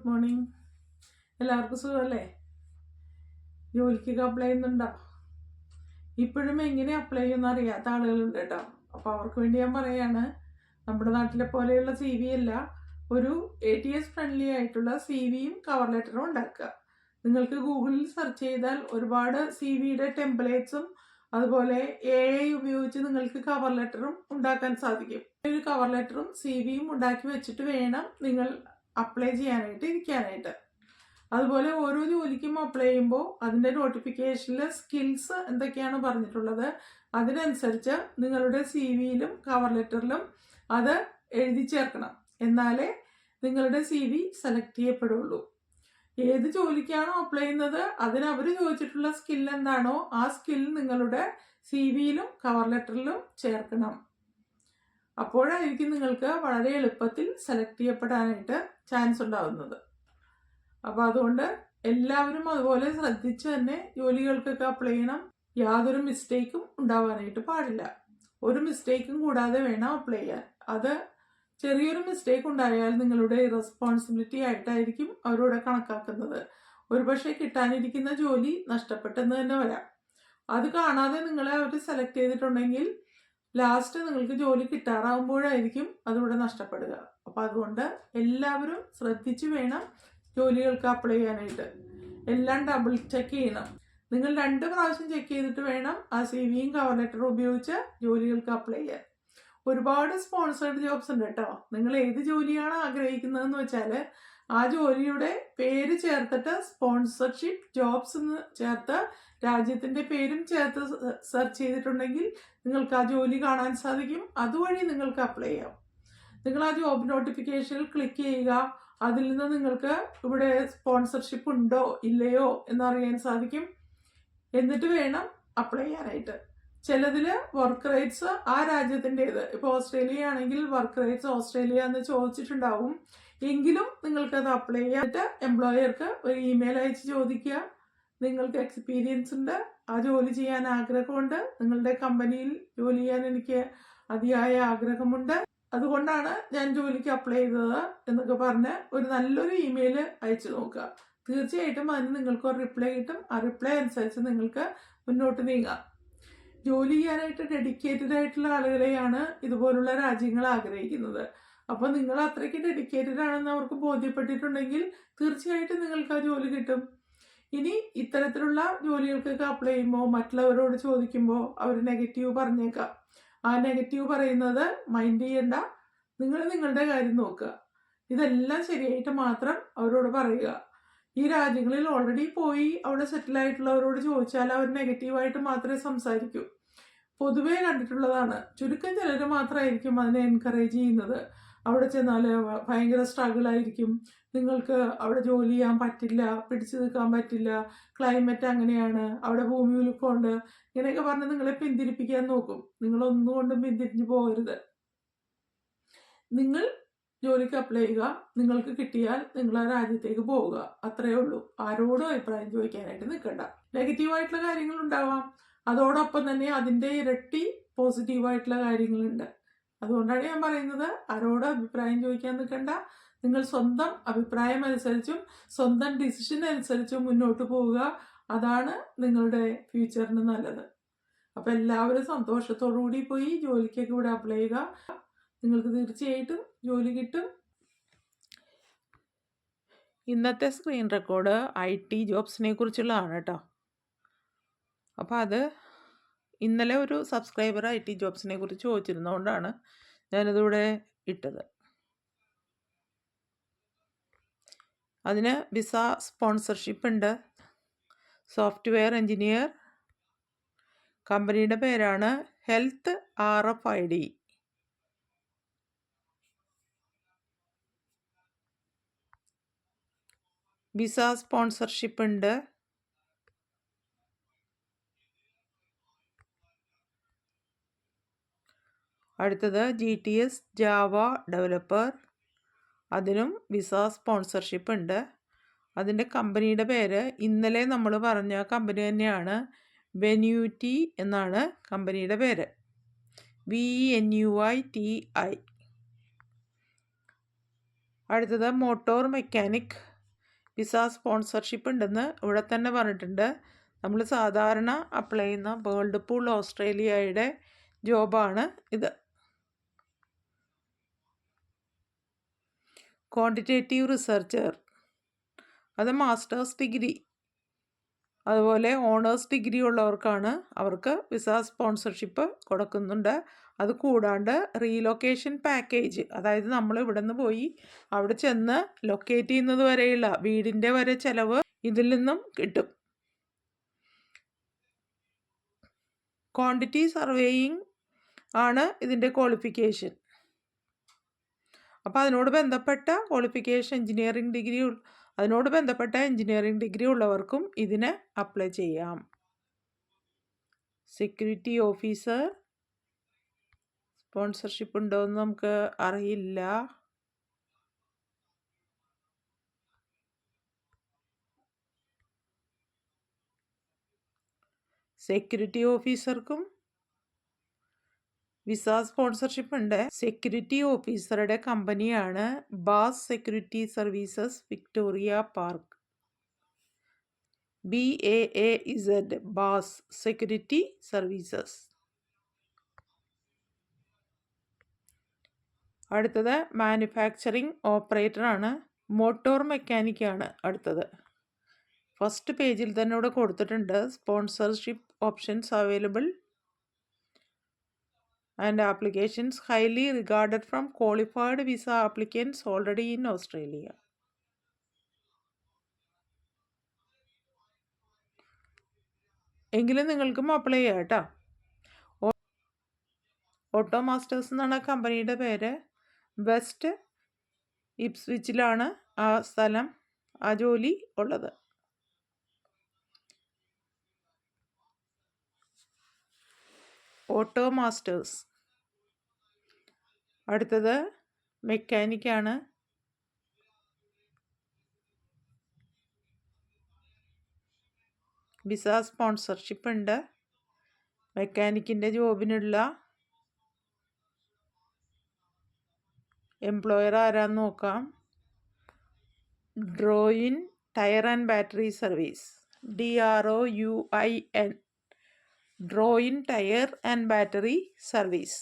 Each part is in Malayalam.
Good morning. എല്ലാവർക്കും സുഖമല്ലേ? ജോലിക്കൊക്കെ അപ്ലൈ ചെയ്യുന്നുണ്ടോ? ഇപ്പോഴും എങ്ങനെ അപ്ലൈ ചെയ്യുമെന്ന് അറിയാത്ത ആളുകളുണ്ട് കേട്ടോ. അപ്പോൾ അവർക്ക് വേണ്ടി ഞാൻ പറയാണ് നമ്മുടെ നാട്ടിലെ പോലെയുള്ള സി വി അല്ല ഒരു എ ടി എസ് ഫ്രണ്ട്ലി ആയിട്ടുള്ള സി വിയും കവർ ലെറ്ററും ഉണ്ടാക്കുക. നിങ്ങൾക്ക് ഗൂഗിളിൽ സെർച്ച് ചെയ്താൽ ഒരുപാട് സി വിയുടെ ടെംപ്ലേറ്റ്സും അതുപോലെ എ ഐ ഉപയോഗിച്ച് നിങ്ങൾക്ക് കവർ ലെറ്ററും ഉണ്ടാക്കാൻ സാധിക്കും. ഒരു കവർ ലെറ്ററും സി വിയും ഉണ്ടാക്കി വെച്ചിട്ട് വേണം നിങ്ങൾ അപ്ലൈ ചെയ്യാനായിട്ട് ഇരിക്കാനായിട്ട്. അതുപോലെ ഓരോ ജോലിക്കും അപ്ലൈ ചെയ്യുമ്പോൾ അതിന്റെ നോട്ടിഫിക്കേഷനിൽ സ്കിൽസ് എന്തൊക്കെയാണ് പറഞ്ഞിട്ടുള്ളത് അതിനനുസരിച്ച് നിങ്ങളുടെ സി വിയിലും കവർ ലെറ്ററിലും അത് എഴുതി ചേർക്കണം. എന്നാലേ നിങ്ങളുടെ സി വി സെലക്ട് ചെയ്യപ്പെടുള്ളൂ. ഏത് ജോലിക്കാണോ അപ്ലൈ ചെയ്യുന്നത് അതിനവർ ചോദിച്ചിട്ടുള്ള സ്കിൽ എന്താണോ ആ സ്കിൽ നിങ്ങളുടെ സി വിയിലും കവർ ലെറ്ററിലും ചേർക്കണം. അപ്പോഴായിരിക്കും നിങ്ങൾക്ക് വളരെ എളുപ്പത്തിൽ സെലക്ട് ചെയ്യപ്പെടാനായിട്ട് ചാൻസ് ഉണ്ടാവുന്നത്. അപ്പോൾ അതുകൊണ്ട് എല്ലാവരും അതുപോലെ ശ്രദ്ധിച്ച് തന്നെ ജോലികൾക്കൊക്കെ അപ്ലൈ ചെയ്യണം. യാതൊരു മിസ്റ്റേക്കും ഉണ്ടാവാനായിട്ട് പാടില്ല. ഒരു മിസ്റ്റേക്കും കൂടാതെ വേണം അപ്ലൈ ചെയ്യാൻ. അത് ചെറിയൊരു മിസ്റ്റേക്ക് ഉണ്ടായാൽ നിങ്ങളുടെ റെസ്പോൺസിബിലിറ്റി ആയിട്ടായിരിക്കും അവരോട് കണക്കാക്കുന്നത്. ഒരുപക്ഷെ കിട്ടാനിരിക്കുന്ന ജോലി നഷ്ടപ്പെട്ടെന്ന് തന്നെ വരാം. അത് കാണാതെ നിങ്ങളെ അവർ സെലക്ട് ചെയ്തിട്ടുണ്ടെങ്കിൽ ലാസ്റ്റ് നിങ്ങൾക്ക് ജോലി കിട്ടാറാവുമ്പോഴായിരിക്കും അതിവിടെ നഷ്ടപ്പെടുക. അപ്പോൾ അതുകൊണ്ട് എല്ലാവരും ശ്രദ്ധിച്ചു വേണം ജോലികൾക്ക് അപ്ലൈ ചെയ്യാനായിട്ട്. എല്ലാം ഡബിൾ ചെക്ക് ചെയ്യണം. നിങ്ങൾ രണ്ട് പ്രാവശ്യം ചെക്ക് ചെയ്തിട്ട് വേണം ആ സി വിയും കവർ ലെറ്ററും ഉപയോഗിച്ച് ജോലികൾക്ക് അപ്ലൈ ചെയ്യാൻ. ഒരുപാട് സ്പോൺസേഡ് ജോബ്സ് ഉണ്ട് കേട്ടോ. നിങ്ങൾ ഏത് ജോലിയാണ് ആഗ്രഹിക്കുന്നതെന്ന് വെച്ചാൽ ആ ജോലിയുടെ പേര് ചേർത്തിട്ട് സ്പോൺസർഷിപ്പ് ജോബ്സ് എന്ന് ചേർത്ത് രാജ്യത്തിന്റെ പേരും ചേർത്ത് സെർച്ച് ചെയ്തിട്ടുണ്ടെങ്കിൽ നിങ്ങൾക്ക് ആ ജോലി കാണാൻ സാധിക്കും. അതുവഴി നിങ്ങൾക്ക് അപ്ലൈ ചെയ്യാം. നിങ്ങൾ ആ ജോബ് നോട്ടിഫിക്കേഷനിൽ ക്ലിക്ക് ചെയ്യുക. അതിൽ നിന്ന് നിങ്ങൾക്ക് ഇവിടെ സ്പോൺസർഷിപ്പ് ഉണ്ടോ ഇല്ലയോ എന്നറിയാൻ സാധിക്കും. എന്നിട്ട് വേണം അപ്ലൈ ചെയ്യാനായിട്ട്. ചിലതിൽ വർക്ക് റേറ്റ്സ് ആ രാജ്യത്തിന്റേത്. ഇപ്പോൾ ഓസ്ട്രേലിയ ആണെങ്കിൽ വർക്ക് റേറ്റ്സ് ഓസ്ട്രേലിയ എന്ന് ചോദിച്ചിട്ടുണ്ടാവും. എങ്കിലും നിങ്ങൾക്കത് അപ്ലൈ ചെയ്യാനായിട്ട് എംപ്ലോയർക്ക് ഒരു ഇമെയിൽ അയച്ച് ചോദിക്കുക. നിങ്ങൾക്ക് എക്സ്പീരിയൻസ് ഉണ്ട്. ആ ജോലി ചെയ്യാൻ ആഗ്രഹമുണ്ട്. നിങ്ങളുടെ കമ്പനിയിൽ ജോലി ചെയ്യാൻ എനിക്ക് അതിയായ ആഗ്രഹമുണ്ട്. അതുകൊണ്ടാണ് ഞാൻ ജോലിക്ക് അപ്ലൈ ചെയ്തത് എന്നൊക്കെ പറഞ്ഞ് ഒരു നല്ലൊരു ഇമെയിൽ അയച്ചു നോക്കുക. തീർച്ചയായിട്ടും അതിന് നിങ്ങൾക്ക് ഒരു റിപ്ലൈ കിട്ടും. ആ റിപ്ലൈ അനുസരിച്ച് നിങ്ങൾക്ക് മുന്നോട്ട് നീങ്ങാം. ജോലി ചെയ്യാനായിട്ട് ഡെഡിക്കേറ്റഡ് ആയിട്ടുള്ള ആളുകളെയാണ് ഇതുപോലുള്ള രാജ്യങ്ങൾ ആഗ്രഹിക്കുന്നത്. അപ്പോൾ നിങ്ങൾ അത്രയ്ക്ക് ഡെഡിക്കേറ്റഡ് ആണെന്ന് അവർക്ക് ബോധ്യപ്പെട്ടിട്ടുണ്ടെങ്കിൽ തീർച്ചയായിട്ടും നിങ്ങൾക്ക് ആ ജോലി കിട്ടും. ഇനി ഇത്തരത്തിലുള്ള ജോലികൾക്കൊക്കെ അപ്ലൈ ചെയ്യുമ്പോൾ മറ്റുള്ളവരോട് ചോദിക്കുമ്പോൾ അവർ നെഗറ്റീവ് പറഞ്ഞേക്കാം. ആ നെഗറ്റീവ് പറയുന്നത് മൈൻഡ് ചെയ്യണ്ട. നിങ്ങൾ നിങ്ങളുടെ കാര്യം നോക്കുക. ഇതെല്ലാം ശരിയായിട്ട് മാത്രം അവരോട് പറയുക. ഈ രാജ്യങ്ങളിൽ ഓൾറെഡി പോയി അവിടെ സെറ്റിൽ ആയിട്ടുള്ളവരോട് ചോദിച്ചാൽ അവർ നെഗറ്റീവായിട്ട് മാത്രമേ സംസാരിക്കൂ. പൊതുവേ കണ്ടിട്ടുള്ളതാണ് ചുരുക്കം ചിലർ മാത്രമായിരിക്കും അതിനെ എൻകറേജ് ചെയ്യുന്നത്. അവിടെ ചെന്നാൽ ഭയങ്കര സ്ട്രഗിൾ ആയിരിക്കും. നിങ്ങൾക്ക് അവിടെ ജോലി ചെയ്യാൻ പറ്റില്ല പിടിച്ചു നിൽക്കാൻ പറ്റില്ല ക്ലൈമറ്റ് അങ്ങനെയാണ് അവിടെ ഭൂമി ഉലുക്കമുണ്ട് ഇങ്ങനെയൊക്കെ പറഞ്ഞ് നിങ്ങളെ പിന്തിരിപ്പിക്കാൻ നോക്കും. നിങ്ങളൊന്നും കൊണ്ടും പിന്തിരിഞ്ഞു പോകരുത്. നിങ്ങൾ ജോലിക്ക് അപ്ലൈ ചെയ്യുക നിങ്ങൾക്ക് കിട്ടിയാൽ നിങ്ങൾ ആ രാജ്യത്തേക്ക് പോവുക. അത്രയേ ഉള്ളൂ. ആരോടും അഭിപ്രായം ചോദിക്കാനായിട്ട് നിൽക്കണ്ട. നെഗറ്റീവായിട്ടുള്ള കാര്യങ്ങൾ ഉണ്ടാവാം. അതോടൊപ്പം തന്നെ അതിന്റെ ഇരട്ടി പോസിറ്റീവായിട്ടുള്ള കാര്യങ്ങളുണ്ട്. അതുകൊണ്ടാണ് ഞാൻ പറയുന്നത് ആരോടും അഭിപ്രായം ചോദിക്കാൻ നിൽക്കണ്ട. നിങ്ങൾ സ്വന്തം അഭിപ്രായം അനുസരിച്ചും സ്വന്തം ഡിസിഷൻ അനുസരിച്ചും മുന്നോട്ട് പോവുക. അതാണ് നിങ്ങളുടെ ഫ്യൂച്ചറിന് നല്ലത്. അപ്പം എല്ലാവരും സന്തോഷത്തോടു കൂടി പോയി ജോലിക്കൊക്കെ ഇവിടെ അപ്ലൈ ചെയ്യുക. നിങ്ങൾക്ക് തീർച്ചയായിട്ടും ജോലി കിട്ടും. ഇന്നത്തെ സ്ക്രീൻ റെക്കോർഡ് ഐ ടി ജോബ്സിനെ കുറിച്ചുള്ളതാണ് കേട്ടോ. അപ്പോൾ അത് ഇന്നലെ ഒരു സബ്സ്ക്രൈബർ ഐ ടി ജോബ്സിനെ കുറിച്ച് ചോദിച്ചിരുന്നതുകൊണ്ടാണ് ഞാനിതിവിടെ ഇട്ടത്. അതിന് വിസ സ്പോൺസർഷിപ്പ് ഉണ്ട്. സോഫ്റ്റ്വെയർ എഞ്ചിനീയർ കമ്പനിയുടെ പേരാണ് health R F I D. Visa sponsorship ഉണ്ട്. അടുത്തത് G T S Java developer. അതിനും വിസ സ്പോൺസർഷിപ്പ് ഉണ്ട് അതിന്റെ കമ്പനിയുടെ പേര് ഇന്നലെ നമ്മൾ പറഞ്ഞ കമ്പനി തന്നെയാണ് വെന്യൂറ്റി എന്നാണ് കമ്പനിയുടെ പേര്. V N U I T I. അടുത്തത് മോട്ടോർ മെക്കാനിക്. വിസ സ്പോൺസർഷിപ്പ് ഉണ്ടെന്ന് ഇവിടെ തന്നെ പറഞ്ഞിട്ടുണ്ട്. നമ്മൾ സാധാരണ അപ്ലൈ ചെയ്യുന്ന വേൾഡ് പൂൾ ഓസ്ട്രേലിയയുടെ ജോബാണ് ഇത്. ക്വാണ്ടിറ്റേറ്റീവ് റിസർച്ചർ അത് മാസ്റ്റേഴ്സ് ഡിഗ്രി അതുപോലെ ഓണേഴ്സ് ഡിഗ്രി ഉള്ളവർക്കാണ് അവർക്ക് വിസ സ്പോൺസർഷിപ്പ് കൊടുക്കുന്നുണ്ട്. അത് കൂടാണ്ട് റീലൊക്കേഷൻ പാക്കേജ് അതായത് നമ്മൾ ഇവിടെ നിന്ന് പോയി അവിടെ ചെന്ന് ലൊക്കേറ്റ് ചെയ്യുന്നത് വരെയുള്ള വീടിന്റെ വരെ ചിലവ് ഇതിൽ നിന്നും കിട്ടും. ക്വാണ്ടിറ്റി സർവേയിങ് ആണ് ഇതിന്റെ ക്വാളിഫിക്കേഷൻ അപ്പോൾ അതിനോട് ബന്ധപ്പെട്ട ക്വാളിഫിക്കേഷൻ എഞ്ചിനീയറിംഗ് ഡിഗ്രി അതിനോട് ബന്ധപ്പെട്ട എഞ്ചിനീയറിംഗ് ഡിഗ്രി ഉള്ളവർക്കും ഇതിന് അപ്ലൈ ചെയ്യാം. സെക്യൂരിറ്റി ഓഫീസർ സ്പോൺസർഷിപ്പ് ഉണ്ടോ എന്ന് നമുക്ക് അറിയില്ല. സെക്യൂരിറ്റി ഓഫീസർക്കും വിസ സ്പോൺസർഷിപ്പ് ഉണ്ട്. സെക്യൂരിറ്റി ഓഫീസറുടെ കമ്പനിയാണ് Baaz security services Victoria park. B A A Z Baaz security services. അടുത്തത് മാനുഫാക്ചറിംഗ് ഓപ്പറേറ്ററാണ്. മോട്ടോർ മെക്കാനിക്കാണ് അടുത്തത്. ഫസ്റ്റ് പേജിൽ തന്നെ ഇവിടെ കൊടുത്തിട്ടുണ്ട് sponsorship options available. And applications highly regarded from qualified visa applicants already in Australia. എങ്കിലും നിങ്ങൾക്കും അപ്ലൈ ചെയ്യാം ഓട്ടോ മാസ്റ്റേഴ്സ് എന്നാണ് ആ കമ്പനിയുടെ പേര് വെസ്റ്റ് ഇപ്സ്വിച്ചിലാണ് ആ സ്ഥലം ആ ജോലി ഉള്ളത് ഓട്ടോ മാസ്റ്റേഴ്സ് അടുത്തത് മെക്കാനിക്കാണ് വിസ സ്പോൺസർഷിപ്പ് ഉണ്ട്. മെക്കാനിക്കിന്റെ ജോബിനുള്ള എംപ്ലോയർ ആരാന്ന് നോക്കാം. Drouin tyre and battery service D R O U I N Drouin tyre and battery service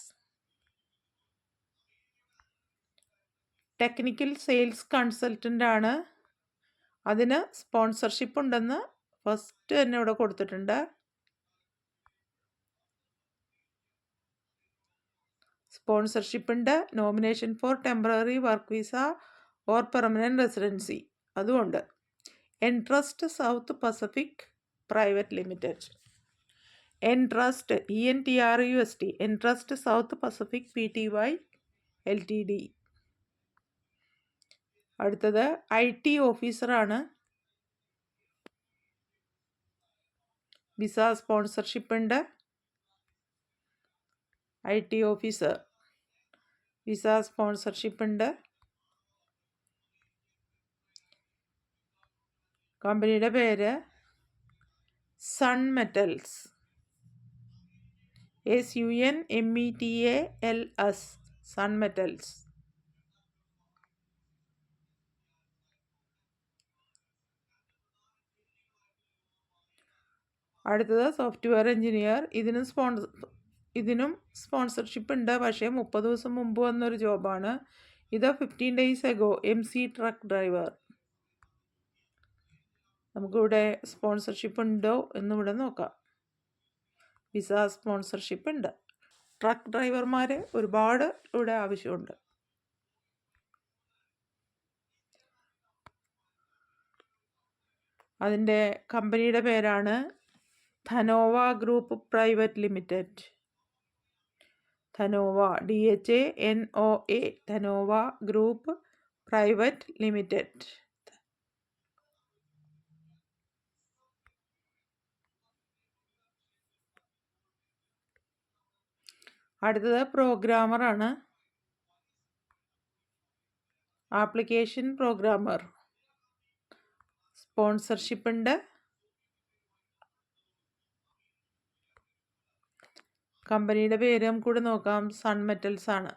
technical sales consultant ആണ് അതിന് സ്പോൺസർഷിപ്പ് ഉണ്ടെന്ന് ഫസ്റ്റ് തന്നെ ഇവിടെ കൊടുത്തിട്ടുണ്ട്. സ്പോൺസർഷിപ്പ് ഉണ്ട് nomination for temporary work visa or permanent residency. അതുകൊണ്ട് Entrust South Pacific private limited. Entrust E N T R U S T. Entrust South Pacific P T Y L T D. അടുത്തത് ഐ ടി ഓഫീസറാണ്. വിസ സ്പോൺസർഷിപ്പ് ഉണ്ട്. I T officer visa sponsorship ഉണ്ട്. കമ്പനിയുടെ പേര് Sun Metals. S U N M E T A L S Sun Metals. അടുത്തത് സോഫ്റ്റ്വെയർ എഞ്ചിനീയർ ഇതിനും സ്പോൺസർ ഇതിനും സ്പോൺസർഷിപ്പ് ഉണ്ട്. പക്ഷേ മുപ്പത് ദിവസം മുമ്പ് വന്നൊരു ജോബാണ്. ഇത് fifteen days ago M C truck driver നമുക്കിവിടെ സ്പോൺസർഷിപ്പ് ഉണ്ടോ എന്നിവിടെ നോക്കാം. വിസ സ്പോൺസർഷിപ്പ് ഉണ്ട്. ട്രക്ക് ഡ്രൈവർമാരെ ഒരുപാട് ഇവിടെ ആവശ്യമുണ്ട്. അതിന്റെ കമ്പനിയുടെ പേരാണ് Dhanoa group private limited Dhanoa D H A N O A Dhanoa group private limited അടുത്തത് പ്രോഗ്രാമറാണ് ആപ്ലിക്കേഷൻ പ്രോഗ്രാമർ സ്പോൺസർഷിപ്പ് ഉണ്ട്. കമ്പനിയുടെ പേര് കൂടെ നോക്കാം. സൺ മെറ്റൽസ് ആണ്.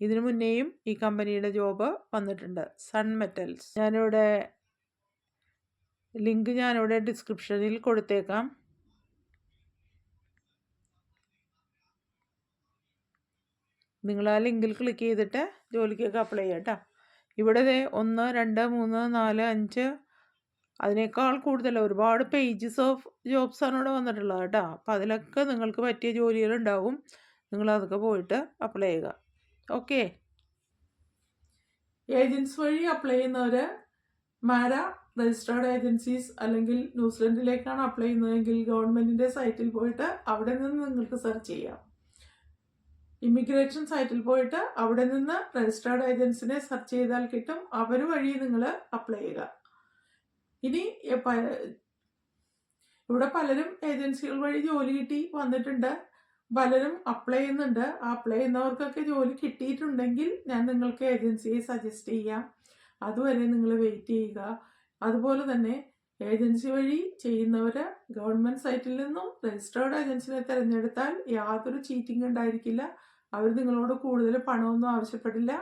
ഇതിനു മുന്നേയും ഈ കമ്പനിയുടെ ജോബ് വന്നിട്ടുണ്ട്. സൺ മെറ്റൽസ് ഞാനിവിടെ ലിങ്ക് ഞാനിവിടെ ഡിസ്ക്രിപ്ഷനിൽ കൊടുത്തേക്കാം. നിങ്ങൾ ആ ലിങ്കിൽ ക്ലിക്ക് ചെയ്തിട്ട് ജോലിക്കൊക്കെ അപ്ലൈ ചെയ്യാം കേട്ടോ ഇവിടെ ഒന്ന് രണ്ട് മൂന്ന് നാല് അഞ്ച് അതിനേക്കാൾ കൂടുതൽ ഒരുപാട് പേജസ് ഓഫ് ജോബ്സാണ് ഇവിടെ വന്നിട്ടുള്ളത് കേട്ടോ. അപ്പം അതിലൊക്കെ നിങ്ങൾക്ക് പറ്റിയ ജോലികളുണ്ടാവും നിങ്ങൾ അതൊക്കെ പോയിട്ട് അപ്ലൈ ചെയ്യുക. ഓക്കെ ഏജൻസ് വഴി അപ്ലൈ ചെയ്യുന്നവർ മാര രജിസ്റ്റേർഡ് ഏജൻസീസ് അല്ലെങ്കിൽ ന്യൂസിലൻഡിലേക്കാണ് അപ്ലൈ ചെയ്യുന്നതെങ്കിൽ ഗവൺമെന്റിന്റെ സൈറ്റിൽ പോയിട്ട് അവിടെ നിന്ന് നിങ്ങൾക്ക് സെർച്ച് ചെയ്യാം. ഇമിഗ്രേഷൻ സൈറ്റിൽ പോയിട്ട് അവിടെ നിന്ന് രജിസ്റ്റേർഡ് ഏജൻസിനെ സെർച്ച് ചെയ്താൽ കിട്ടും. അവർ വഴി നിങ്ങൾ അപ്ലൈ ചെയ്യുക. ഇനി ഇവിടെ പലരും ഏജൻസികൾ വഴി ജോലി കിട്ടി വന്നിട്ടുണ്ട്. പലരും അപ്ലൈ ചെയ്യുന്നുണ്ട്. അപ്ലൈ ചെയ്യുന്നവർക്കൊക്കെ ജോലി കിട്ടിയിട്ടുണ്ടെങ്കിൽ ഞാൻ നിങ്ങൾക്ക് ഏജൻസിയെ സജസ്റ്റ് ചെയ്യാം. അതുവരെ നിങ്ങൾ വെയിറ്റ് ചെയ്യുക. അതുപോലെ തന്നെ ഏജൻസി വഴി ചെയ്യുന്നവർ ഗവൺമെന്റ് സൈറ്റിൽ നിന്നും രജിസ്റ്റേർഡ് ഏജൻസിനെ തിരഞ്ഞെടുത്താൽ യാതൊരു ചീറ്റിംഗ് ഉണ്ടായിരിക്കില്ല. അവർ നിങ്ങളോട് കൂടുതൽ പണമൊന്നും ആവശ്യപ്പെടില്ല.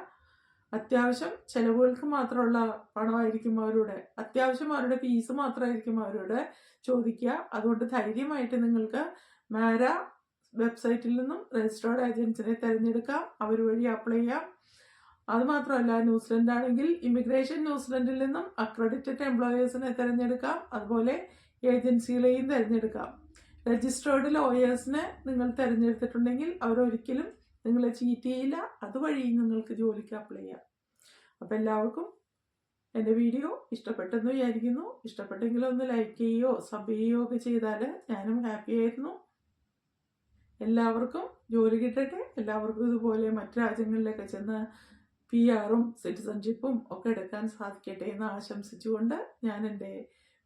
അത്യാവശ്യം ചെലവുകൾക്ക് മാത്രമുള്ള പണമായിരിക്കും അവരുടെ. അത്യാവശ്യം അവരുടെ ഫീസ് മാത്രമായിരിക്കും അവരോട് ചോദിക്കുക. അതുകൊണ്ട് ധൈര്യമായിട്ട് നിങ്ങൾക്ക് മാര വെബ്സൈറ്റിൽ നിന്നും രജിസ്റ്റേർഡ് ഏജൻസിനെ തിരഞ്ഞെടുക്കാം. അവർ വഴി അപ്ലൈ ചെയ്യാം. അതുമാത്രമല്ല ന്യൂസിലൻഡ് ആണെങ്കിൽ ഇമിഗ്രേഷൻ ന്യൂസിലൻഡിൽ നിന്നും അക്രഡിറ്റഡ് എംപ്ലോയേഴ്സിനെ തിരഞ്ഞെടുക്കാം. അതുപോലെ ഏജൻസികളെയും തിരഞ്ഞെടുക്കാം. രജിസ്റ്റേർഡ് ലോയേഴ്സിനെ നിങ്ങൾ തിരഞ്ഞെടുത്തിട്ടുണ്ടെങ്കിൽ അവരൊരിക്കലും നിങ്ങളെ ചീറ്റ് ചെയ്യില്ല അതുവഴി നിങ്ങൾക്ക് ജോലിക്ക് അപ്ലൈ ചെയ്യാം. അപ്പോൾ എല്ലാവർക്കും എന്റെ വീഡിയോ ഇഷ്ടപ്പെട്ടെന്ന് വിചാരിക്കുന്നു. ഇഷ്ടപ്പെട്ടെങ്കിൽ ഒന്ന് ലൈക്ക് ചെയ്യുകയോ സബ് ചെയ്യുകയോ ഒക്കെ ചെയ്താൽ ഞാനും ഹാപ്പി ആയിരുന്നു. എല്ലാവർക്കും ജോലി കിട്ടട്ടെ. എല്ലാവർക്കും ഇതുപോലെ മറ്റു രാജ്യങ്ങളിലൊക്കെ ചെന്ന് പി ആറും സിറ്റിസൺഷിപ്പും ഒക്കെ എടുക്കാൻ സാധിക്കട്ടെ എന്ന് ആശംസിച്ചുകൊണ്ട് ഞാൻ എന്റെ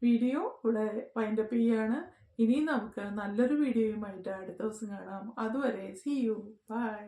വീഡിയോ ഇവിടെ വൈൻഡപ്പ് ചെയ്യാണ്. ഇനി നമുക്ക് നല്ലൊരു വീഡിയോയുമായിട്ട് അടുത്ത ദിവസം കാണാം. അതുവരെ സി യു ബൈ